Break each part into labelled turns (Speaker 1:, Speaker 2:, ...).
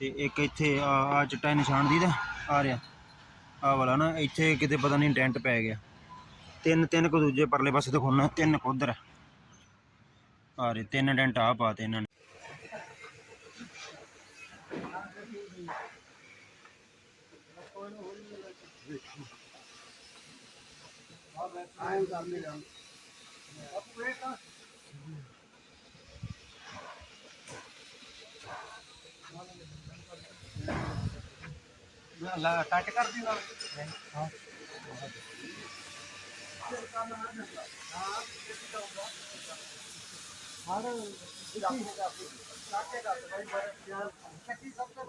Speaker 1: ਤੇ ਇੱਕ ਇੱਥੇ ਆ ਆ ਚਿੱਟਾ ਨਿਸ਼ਾਨ ਦੀ ਦਾ ਆ ਰਿਹਾ। ਆ ਵਾਲਾ ਨਾ, ਇੱਥੇ ਕਿਤੇ ਪਤਾ ਨਹੀਂ ਡੈਂਟ ਪੈ ਗਿਆ। ਤਿੰਨ ਤਿੰਨ ਕੋ ਦੂਜੇ ਪਰਲੇ ਪਾਸੇ ਦਿਖਾਉਣਾ ਤਿੰਨ ਕੁ ਉੱਧਰ। ਆ ਰਹੇ, ਤਿੰਨ ਡੈਂਟ ਆ ਪਾਤੇ ਇਹਨਾਂ ਨੇ।
Speaker 2: ਕੱਟ ਕਰ ਦੀ ਨਾਲ।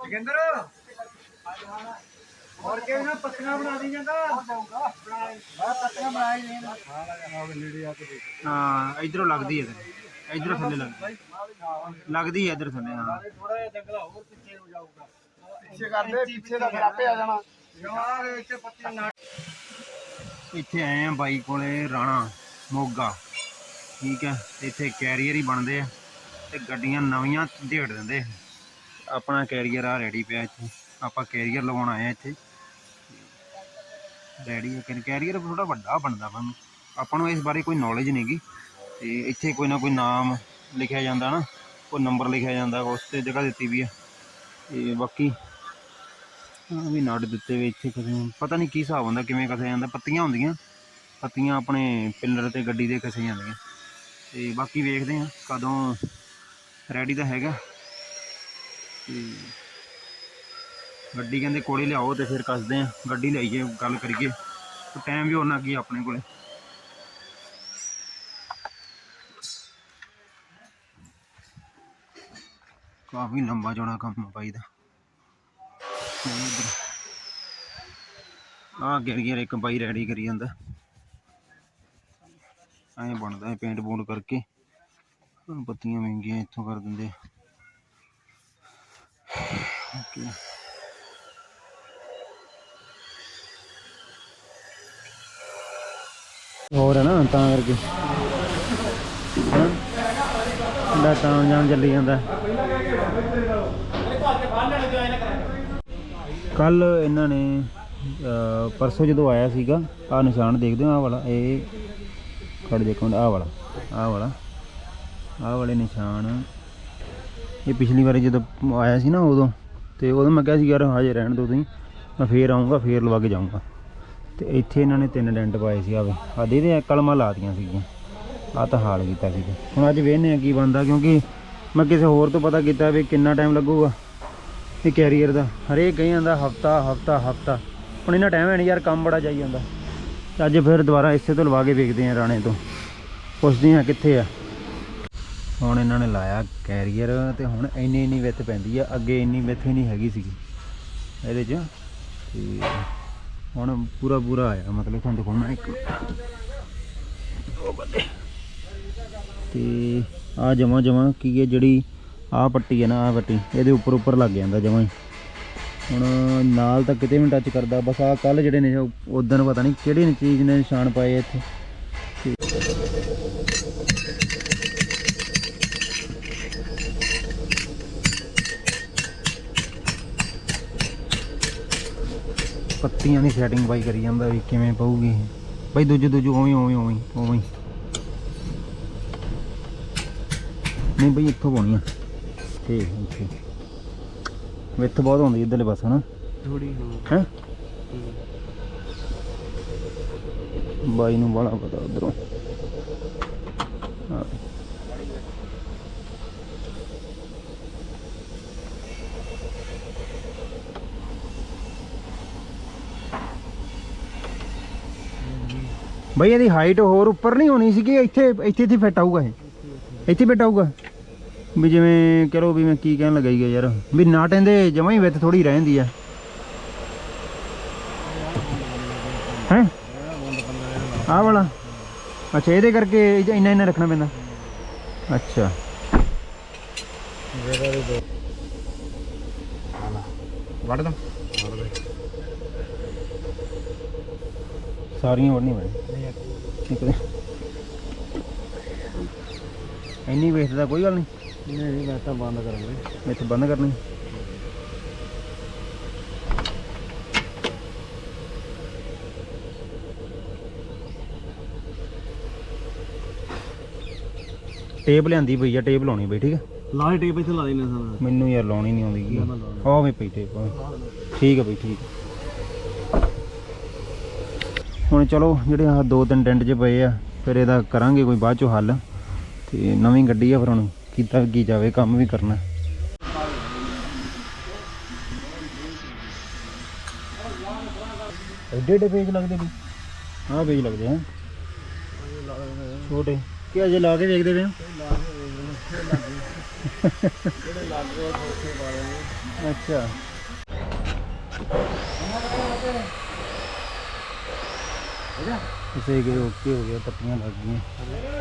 Speaker 2: ਜਗਿੰਦਰ ਹੋਰ ਕੇ ਨਾ ਪੱਤੀਆਂ ਬਣਾ ਦੀ ਜਾਂਦਾ? ਬਣਾ ਮੈਂ ਪੱਤੀਆਂ ਬਣਾਈ ਨੇ ਹਾਂ
Speaker 1: ਹਾਂ ਇਧਰੋਂ ਲੱਗਦੀ ਹੈ ਇਧਰੋਂ ਥੱਲੇ ਲੱਗਦੀ। ਲੱਗਦੀ ਹੈ ਇਧਰ ਥੱਲੇ ਹਾਂ।
Speaker 2: ਥੋੜਾ ਜਿਹਾ ਜੰਗਲਾ ਹੋਰ ਪਿੱਛੇ ਹੋ ਜਾਊਗਾ। ਪਿੱਛੇ ਕਰਦੇ ਪਿੱਛੇ ਦਾ ਫਿਰ ਆਪੇ ਆ ਜਾਣਾ। ਯਾਰ ਇੱਥੇ ਪੱਤੀਆਂ ਨਾ
Speaker 1: ਇੱਥੇ ਆਏ ਆ ਬਾਈ ਕੋਲੇ ਰਾਣਾ ਮੋਗਾ। ਠੀਕ ਹੈ ਇੱਥੇ ਕੈਰੀਅਰ ਹੀ ਬਣਦੇ ਆ ਤੇ ਗੱਡੀਆਂ ਨਵੀਆਂ ਢੇੜ ਦਿੰਦੇ। ਆਪਣਾ ਕੈਰੀਅਰ ਆ ਰੈਡੀ ਪਿਆ ਇੱਥੇ। ਆਪਾਂ ਕੈਰੀਅਰ ਲਵਾਉਣ ਆਏ ਆ ਇੱਥੇ। ਰੈਡੀ ਹੈ ਕੈਰੀਅਰ ਥੋੜਾ ਵੱਡਾ ਬਣਦਾ ਮੈਨੂੰ ਆਪਾਂ ਨੂੰ ਇਸ ਬਾਰੇ ਕੋਈ ਨੌਲੇਜ ਨਹੀਂਗੀ ਤੇ ਇੱਥੇ ਕੋਈ ਨਾ ਕੋਈ ਨਾਮ ਲਿਖਿਆ ਜਾਂਦਾ ਨਾ। ਕੋਈ ਨੰਬਰ ਲਿਖਿਆ ਜਾਂਦਾ ਉਸ ਤੇ ਜਗ੍ਹਾ ਦਿੱਤੀ ਵੀ ਆ। ਤੇ ਬਾਕੀ ਹਾਂ ਵੀ ਨੜ ਦਿੱਤੇ ਵੇ ਇੱਥੇ ਕਦੇ ਪਤਾ ਨਹੀਂ ਕੀ ਹਿਸਾਬ ਹੁੰਦਾ, ਕਿਵੇਂ ਕਸਿਆ ਜਾਂਦਾ। ਪੱਤੀਆਂ ਹੁੰਦੀਆਂ। ਪੱਤੀਆਂ ਆਪਣੇ ਪਿੱਲਰ ਤੇ ਗੱਡੀ ਦੇ ਕਸੇ ਜਾਂਦੀਆਂ। ਤੇ ਬਾਕੀ ਵੇਖਦੇ ਆ ਕਦੋਂ ਰੈਡੀ ਤਾਂ ਹੈਗਾ। ਤੇ ਗੱਡੀ ਕਹਿੰਦੇ ਕੋਲੇ ਲਿਆਓ ਤੇ ਫਿਰ ਕੱਸਦੇ ਆ ਗੱਡੀ ਲਿਆਈਏ ਗੱਲ ਕਰੀਏ। ਟਾਈਮ ਵੀ ਉਹਨਾਂ ਕੀ ਆਪਣੇ ਕੋਲੇ। ਕਾਫੀ ਲੰਬਾ ਚੌੜਾ ਕੰਮ ਆ ਬਾਈ ਦਾ। ਆ ਗਿਰ ਗਿਆ ਇੱਕ ਬਾਈ ਰੈਡੀ ਕਰੀ ਜਾਂਦਾ। ਐਂ ਬਣਦਾ ਪੇਂਟ ਪੂੰਟ ਕਰਕੇ। ਪੱਤੀਆਂ ਮਹਿੰਗੀਆਂ ਇੱਥੋਂ ਕਰ ਦਿੰਦੇ ਓਕੇ ਹੋਰ ਹੈ ਨਾ ਤਾਂ ਕਰਕੇ। ਹਾਂ ਦਾ ਤਾਂ ਜਾਮ ਚੱਲੀ ਜਾਂਦਾ। ਕੱਲ ਇਹਨਾਂ ਨੇ ਪਰਸੋਂ ਜਦੋਂ ਆਇਆ ਸੀਗਾ ਆ ਨਿਸ਼ਾਨ ਦੇਖਦੇ ਹੋ ਆ ਵਾਲਾ, ਇਹ ਖੜ ਜੇ ਕੋਣ ਆ ਵਾਲਾ ਆ ਵਾਲਾ ਆ ਵਾਲੇ ਨਿਸ਼ਾਨ। ਇਹ ਪਿਛਲੀ ਵਾਰੀ ਜਦੋਂ ਆਇਆ ਸੀ ਨਾ ਉਦੋਂ, ਤੇ ਉਦੋਂ ਮੈਂ ਕਿਹਾ ਸੀ, ਯਾਰ ਹਜੇ ਰਹਿਣ ਦਿਓ ਤੁਸੀਂ, ਮੈਂ ਫੇਰ ਆਉਂਗਾ ਫੇਰ ਲਵਾ ਕੇ ਜਾਊਂਗਾ। ਤੇ ਇੱਥੇ ਇਹਨਾਂ ਨੇ ਤਿੰਨ ਡੈਂਟ ਪਾਏ ਸੀ ਆਵੇ ਆ ਦੇ ਦੇ ਕਲਮਾਂ ਲਾਤੀਆਂ ਸੀਗੀਆਂ ਆ ਤਾਂ ਹਾਲ ਕੀਤਾ ਸੀਗਾ। ਹੁਣ ਅੱਜ ਵੇਖਨੇ ਆ ਕੀ ਬਣਦਾ, ਕਿਉਂਕਿ ਮੈਂ ਕਿਸੇ ਹੋਰ ਤੋਂ ਪਤਾ ਕੀਤਾ ਵੀ ਕਿੰਨਾ ਟਾਈਮ ਲੱਗੂਗਾ। ਇਹ ਕੈਰੀਅਰ ਦਾ। ਹਰੇਕ ਕਹੀ ਜਾਂਦਾ, ਹਫਤਾ ਹਫਤਾ ਹਫਤਾ। ਹੁਣ ਇਹਨਾਂ ਟਾਈਮ ਹੈ ਨਹੀਂ ਯਾਰ, ਕੰਮ ਬੜਾ ਜਾਈ ਜਾਂਦਾ। ਅੱਜ ਫਿਰ ਦੁਬਾਰਾ ਇਸੇ ਤੋਂ ਲਵਾ ਕੇ ਵੇਖਦੇ ਆ ਰਾਣੇ ਤੋਂ। ਪੁੱਛਦੇ ਆ ਕਿੱਥੇ ਆ। ਹੁਣ ਇਹਨਾਂ ਨੇ ਲਾਇਆ ਕੈਰੀਅਰ ਤੇ ਹੁਣ ਇੰਨੀ ਇੰਨੀ ਵਿੱਥ ਪੈਂਦੀ ਆ। ਅੱਗੇ ਇੰਨੀ ਵਿੱਥ ਹੀ ਨਹੀਂ ਹੈਗੀ ਸੀਗੀ। ਇਹਦੇ 'ਚ ਤੇ ਹੁਣ ਪੂਰਾ ਪੂਰਾ ਆਇਆ। ਮਤਲਬ ਤੁਹਾਨੂੰ ਦਿਖਾਉਣਾ ਇੱਕ ਉਹ ਬੰਦੇ। ਤੇ ਆ ਜਮਾ ਜਮਾ ਕੀ ਹੈ ਜਿਹੜੀ ਆਹ ਪੱਟੀ ਹੈ ਨਾ, ਆਹ ਪੱਟੀ। ਇਹਦੇ ਉੱਪਰ ਉੱਪਰ ਲੱਗ ਜਾਂਦਾ ਜਮਾ ਹੀ। ਹੁਣ ਨਾਲ ਤਾਂ ਕਿਤੇ ਵੀ ਟੱਚ ਕਰਦਾ, ਬਸ ਆਹ ਕੱਲ ਜਿਹੜੇ ਨੇ ਉਦੋਂ ਪਤਾ ਨਹੀਂ ਕਿਹੜੀ ਚੀਜ਼ ਨੇ ਨਿਸ਼ਾਨ ਪਾਏ ਇੱਥੇ। ਤੇ ਪੱਤੀਆਂ ਦੀ ਸੈਟਿੰਗ ਬਾਈ ਕਰੀ ਜਾਂਦਾ ਵੀ ਕਿਵੇਂ ਪਊਗੀ ਇਹ। ਬਾਈ ਦੂਜੇ ਦੂਜੇ, ਉਵੇਂ ਉਵੇਂ ਉਵੇਂ ਉਵੇਂ। ਨਹੀਂ ਬਈ ਇੱਥੋਂ ਪਾਉਣੀ ਆ ਠੀਕ ਇੱਥੇ ਵਿੱਥ ਬਹੁਤ ਹੁੰਦੀ ਇੱਧਰਲੇ ਪਾਸੇ ਹਨਾ?
Speaker 2: ਥੋੜੀ
Speaker 1: ਹੈ। ਬਾਈ ਨੂੰ ਬੜਾ ਪਤਾ ਉਧਰੋਂ। ਬਈ ਇਹਦੀ ਹਾਈਟ ਹੋਰ ਉੱਪਰ ਨਹੀਂ ਹੋਣੀ ਸੀ ਕਿ ਇੱਥੇ ਇੱਥੇ ਇੱਥੇ ਫਿੱਟ ਆਊਗਾ ਇਹ। ਇੱਥੇ ਫਿੱਟ ਆਊਗਾ। ਵੀ ਜਿਵੇਂ ਕਰੋ ਵੀ ਮੈਂ ਕੀ ਕਹਿਣ ਲੱਗਾ ਈ ਯਾਰ। ਵੀ ਨਾਟ ਇਹਦੇ ਜਮਾਂ ਹੀ ਵਿੱਚ ਥੋੜੀ ਰਹਿੰਦੀ ਆ। ਹੈ? ਆਹ ਵਾਲਾ? ਅੱਛਾ, ਇਹਦੇ ਕਰਕੇ ਇੰਨਾ ਇੰਨਾ ਰੱਖਣਾ ਪੈਂਦਾ। ਅੱਛਾ। ਵੜ ਦਾਂ। ਸਾਰੀਆਂ ਵੜਨੀ ਪੈਣੀ ਠੀਕ ਹੈ। ਇੰਨੀ ਵੇਚਦਾ ਕੋਈ ਗੱਲ ਨਹੀਂ।
Speaker 2: ਨਹੀਂ ਬੰਦ ਕਰਾਂਗੇ
Speaker 1: ਇੱਥੇ ਬੰਦ ਕਰਨੀ। ਟੇਪ ਲਿਆਂਦੀ ਪਈ ਆ ਟੇਪ ਲਾਉਣੀ ਪਈ ਠੀਕ ਹੈ
Speaker 2: ਲਾਲ ਟੇਪ ਇੱਥੇ ਲਾ ਦੇਣਾ ਸਾਰਾ
Speaker 1: ਮੈਨੂੰ ਯਾਰ ਲਾਉਣੀ ਨਹੀਂ ਆਉਂਦੀ ਗੀ। ਆਹ ਵੀ ਪਈ ਟੇਪ ਠੀਕ ਹੈ ਬਈ ਠੀਕ ਹੁਣ ਚਲੋ ਜਿਹੜੇ ਆ ਦੋ ਤਿੰਨ ਡੈਂਟ 'ਚ ਪਏ ਆ ਫਿਰ ਇਹਦਾ ਕਰਾਂਗੇ ਕੋਈ ਬਾਅਦ ਚੋਂ ਹੱਲ। ਤੇ ਨਵੀਂ ਗੱਡੀ ਆ ਫਿਰ ਹੁਣ। ਕੀਤਾ ਕੀ ਜਾਵੇ ਕੰਮ ਵੀ ਕਰਨਾ। ਐਡੇ ਐਡੇ ਪੇਜ ਲੱਗਦੇ ਵੀ ਆਹ ਪੇਜ ਲੱਗਦੇ ਆ। ਛੋਟੇ। ਕੀ ਅਜੇ ਲਾ ਕੇ ਵੇਖਦੇ ਪਏ ਹੋ? ਅੱਛਾ। ਇਸੇ ਕੇ ਓਕੇ ਹੋ ਗਿਆ ਪੱਤੀਆਂ ਲੱਗ ਗਈਆਂ।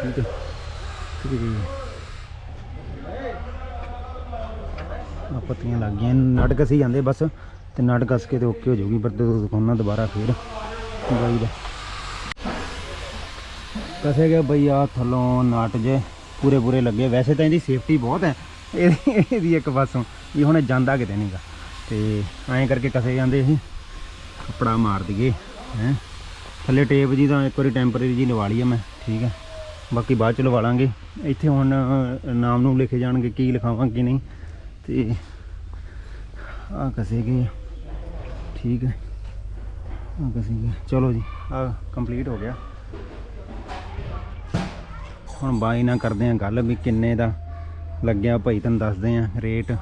Speaker 1: ਠੀਕ ਹੈ। ਤੇ ਆ ਪੱਤੀਆਂ ਲੱਗ ਗਈਆਂ। ਨਟ ਕਸੀ ਜਾਂਦੇ ਬਸ, ਤੇ ਨਟ ਕਸ ਕੇ ਤੇ ਓਕੇ ਹੋ ਜਾਊਗੀ, ਪਰ ਜਦੋਂ ਦਿਖਾਉਣਾ ਦੁਬਾਰਾ ਫੇਰ। ਬਾਈ ਦਾ। ਕਸੇ ਗਿਆ ਬਈ ਆ ਥੱਲੋਂ ਨਟ ਜੇ, ਪੂਰੇ ਪੂਰੇ ਲੱਗੇ। ਵੈਸੇ ਤਾਂ ਇਹਦੀ ਸੇਫਟੀ ਬਹੁਤ ਹੈ। ਇਹਦੀ ਇਹਦੀ ਇੱਕ ਪਾਸੋਂ ਵੀ ਹੁਣ ਜਾਂਦਾ ਕਿਤੇ ਨਹੀਂਗਾ ਤੇ ਐਂ ਕਰਕੇ ਕਸੇ ਜਾਂਦੇ ਅਸੀਂ ਕੱਪੜਾ ਮਾਰ ਦਈਏ, ਹੈ। ਥੱਲੇ ਟੇਪ ਜੀ ਤਾਂ ਇੱਕ ਵਾਰੀ ਟੈਂਪਰੇਰੀ ਜੀ ਲਵਾ ਲਈ ਆ ਮੈਂ, ਠੀਕ ਹੈ। ਬਾਕੀ ਬਾਅਦ ਚ ਲਵਾ ਲਾਂਗੇ। ਇੱਥੇ ਹੁਣ ਨਾਮ ਨੂੰ ਲਿਖੇ ਜਾਣਗੇ, ਕੀ ਲਿਖਾਵਾਂ, ਕੀ ਨਹੀਂ। ਤੇ ਆ ਕਸੇ ਗਏ ਠੀਕ ਹੈ ਆ ਕਸੇ ਗਏ ਚਲੋ ਜੀ, ਆ ਕੰਪਲੀਟ ਹੋ ਗਿਆ। ਹੁਣ ਬਾਈ ਨਾਲ ਕਰਦੇ ਆ ਗੱਲ ਵੀ ਕਿੰਨੇ ਦਾ ਲੱਗਿਆ, ਭਾਈ ਤੁਹਾਨੂੰ ਦੱਸਦੇ ਆ ਰੇਟ।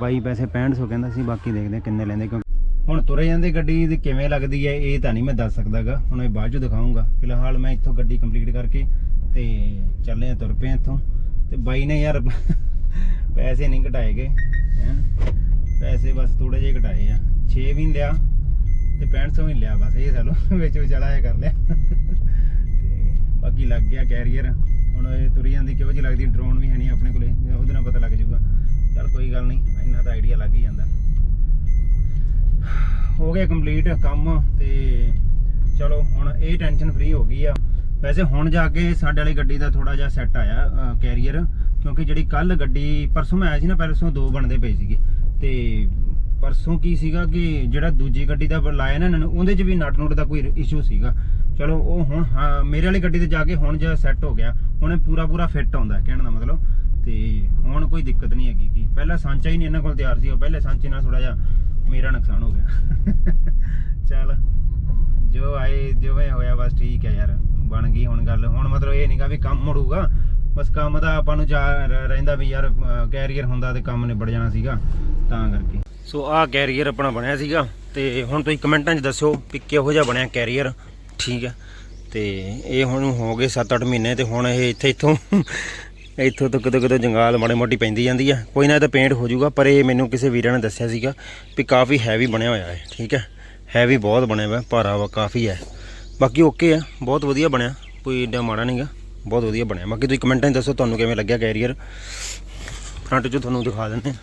Speaker 1: ਬਾਈ ਪੈਸੇ 6500 ਕਹਿੰਦਾ ਸੀ, ਬਾਕੀ ਦੇਖਦੇ ਆ ਕਿੰਨੇ ਲੈਂਦੇ ਕਿਉਂਕਿ ਹੁਣ ਤੁਰੇ ਜਾਂਦੇ ਗੱਡੀ ਦੀ ਕਿਵੇਂ ਲੱਗਦੀ ਹੈ ਇਹ ਤਾਂ ਨਹੀਂ ਮੈਂ ਦੱਸ ਸਕਦਾਗਾ ਹੁਣ ਇਹ ਬਾਅਦ ਚ ਦਿਖਾਉਂਗਾ ਫਿਲਹਾਲ ਮੈਂ ਇੱਥੋਂ ਗੱਡੀ ਕੰਪਲੀਟ ਕਰਕੇ ਤੇ ਚੱਲੇ ਆ, ਤੁਰ ਪਏ ਇੱਥੋਂ। ਤੇ ਬਾਈ ਨੇ ਯਾਰ ਪੈਸੇ ਨਹੀਂ ਘਟਾਏ ਗਏ, ਹੈਂ? ਪੈਸੇ ਬਸ ਥੋੜੇ ਜਿਹੇ ਘਟਾਏ ਆ। 6 ਵੀ ਨੀ ਲਿਆ ਤੇ 6500 ਵੀ ਲਿਆ, ਬਸ ਇਹ ਚਲੋ ਵਿੱਚ ਵਿਚਾਲਾ ਇਹ ਕਰ ਲਿਆ। ਤੇ ਬਾਕੀ ਲੱਗ ਗਿਆ ਕੈਰੀਅਰ। ਹੁਣ ਇਹ ਤੁਰੀ ਜਾਂਦੀ, ਕਿਹੋ ਜਿਹੀ ਲੱਗਦੀ? ਡਰੋਨ ਵੀ ਹੈ ਨਹੀਂ ਆਪਣੇ ਕੋਲੇ ਉਹਦੇ ਨਾਲ ਪਤਾ ਲੱਗ ਜਾਊਗਾ। ਚਲ ਕੋਈ ਗੱਲ ਨਹੀਂ ਇੰਨਾ ਤਾਂ ਆਈਡੀਆ ਲੱਗ ਹੀ ਜਾਂਦਾ। ਹੋ ਗਿਆ ਕੰਪਲੀਟ ਕੰਮ ਤੇ ਚਲੋ, ਹੁਣ ਇਹ ਟੈਨਸ਼ਨ ਫ੍ਰੀ ਹੋ ਗਈ ਆ। ਵੈਸੇ ਹੁਣ ਜਾ ਕੇ ਸਾਡੇ ਵਾਲੀ ਗੱਡੀ ਦਾ ਥੋੜਾ ਜਿਹਾ ਸੈੱਟ ਆਇਆ ਕੈਰੀਅਰ ਕਿਉਂਕਿ ਜਿਹੜੀ ਕੱਲ ਗੱਡੀ ਪਰਸੋਂ ਮੈਂ ਆਇਆ ਸੀ ਨਾ ਪਰਸੋਂ ਦੋ ਬਣਦੇ ਪਏ ਸੀਗੇ। ਤੇ ਪਰਸੋਂ ਕੀ ਸੀਗਾ ਕਿ ਜਿਹੜਾ ਦੂਜੀ ਗੱਡੀ ਦਾ ਲਾਇਆ ਨਾ ਇਹਨਾਂ ਨੇ ਉਹਦੇ 'ਚ ਵੀ ਨਟ ਨੂਟ ਦਾ ਕੋਈ ਇਸ਼ੂ ਸੀਗਾ। ਚਲੋ ਉਹ ਹੁਣ ਹਾਂ, ਮੇਰੇ ਵਾਲੀ ਗੱਡੀ ਤੇ ਜਾ ਕੇ ਹੁਣ ਜਿਹਾ ਸੈੱਟ ਹੋ ਗਿਆ ਹੁਣ ਇਹ ਪੂਰਾ ਪੂਰਾ ਫਿੱਟ ਆਉਂਦਾ ਕਹਿਣ ਦਾ ਮਤਲਬ। ਤੇ ਹੁਣ ਕੋਈ ਦਿੱਕਤ ਨਹੀਂ ਹੈਗੀ ਕੀ ਪਹਿਲਾਂ ਸਾਂਚਾ ਹੀ ਨਹੀਂ ਇਹਨਾਂ ਕੋਲ ਤਿਆਰ ਸੀ ਉਹ ਪਹਿਲੇ ਸਾਂਚੇ ਨਾਲ ਥੋੜਾ ਜਿਹਾ ਮੇਰਾ ਨੁਕਸਾਨ ਹੋ ਗਿਆ। ਚੱਲ ਜੋ ਆਏ ਜਿਵੇਂ ਹੋਇਆ ਬਸ ਠੀਕ ਹੈ ਯਾਰ। ਬਣ ਗਈ ਹੁਣ ਗੱਲ। ਹੁਣ ਮਤਲਬ ਇਹ ਨਹੀਂਗਾ ਵੀ ਕੰਮ ਮੁੜੂਗਾ। ਬਸ ਕੰਮ ਦਾ ਆਪਾਂ ਨੂੰ ਜਾ ਰਹਿੰਦਾ ਵੀ ਯਾਰ ਕੈਰੀਅਰ ਹੁੰਦਾ ਤੇ ਕੰਮ ਨਿਬੜ ਜਾਣਾ ਸੀਗਾ, ਤਾਂ ਕਰਕੇ। ਸੋ ਆਹ ਕੈਰੀਅਰ ਆਪਣਾ ਬਣਿਆ ਸੀਗਾ ਤੇ ਹੁਣ ਤੁਸੀਂ ਕਮੈਂਟਾਂ 'ਚ ਦੱਸਿਓ ਵੀ ਕਿਹੋ ਜਿਹਾ ਬਣਿਆ ਕੈਰੀਅਰ ਠੀਕ ਹੈ ਤੇ ਇਹ ਹੁਣ ਹੋ ਗਏ 7-8 ਮਹੀਨੇ ਤੇ ਹੁਣ ਇਹ ਇੱਥੇ ਇੱਥੋਂ ਇੱਥੋਂ ਤੋਂ ਕਿਤੇ ਕਿਤੇ ਜੰਗਾਲ ਮਾੜੀ ਮੋਟੀ ਪੈਂਦੀ ਜਾਂਦੀ ਹੈ ਕੋਈ ਨਾ ਇਹ ਤਾਂ ਪੇਂਟ ਹੋ ਜਾਊਗਾ, ਪਰ ਇਹ ਮੈਨੂੰ ਕਿਸੇ ਵੀਰਾਂ ਨੇ ਦੱਸਿਆ ਸੀਗਾ ਵੀ ਕਾਫੀ ਹੈਵੀ ਬਣਿਆ ਹੋਇਆ ਹੈ। ਠੀਕ ਹੈ। ਹੈਵੀ ਬਹੁਤ ਬਣਿਆ ਹੋਇਆ ਭਾਰਾ ਵਾ, ਕਾਫੀ ਹੈ। ਬਾਕੀ ਓਕੇ ਆ, ਬਹੁਤ ਵਧੀਆ ਬਣਿਆ, ਕੋਈ ਏਡਾ ਮਾੜਾ ਨਹੀਂਗਾ ਬਹੁਤ ਵਧੀਆ ਬਣਿਆ। ਬਾਕੀ ਤੁਸੀਂ ਕਮੈਂਟਾਂ 'ਚ ਦੱਸੋ ਤੁਹਾਨੂੰ ਕਿਵੇਂ ਲੱਗਿਆ ਕੈਰੀਅਰ ਫਰੰਟ 'ਚੋਂ ਤੁਹਾਨੂੰ ਦਿਖਾ ਦਿੰਦੇ ਹਾਂ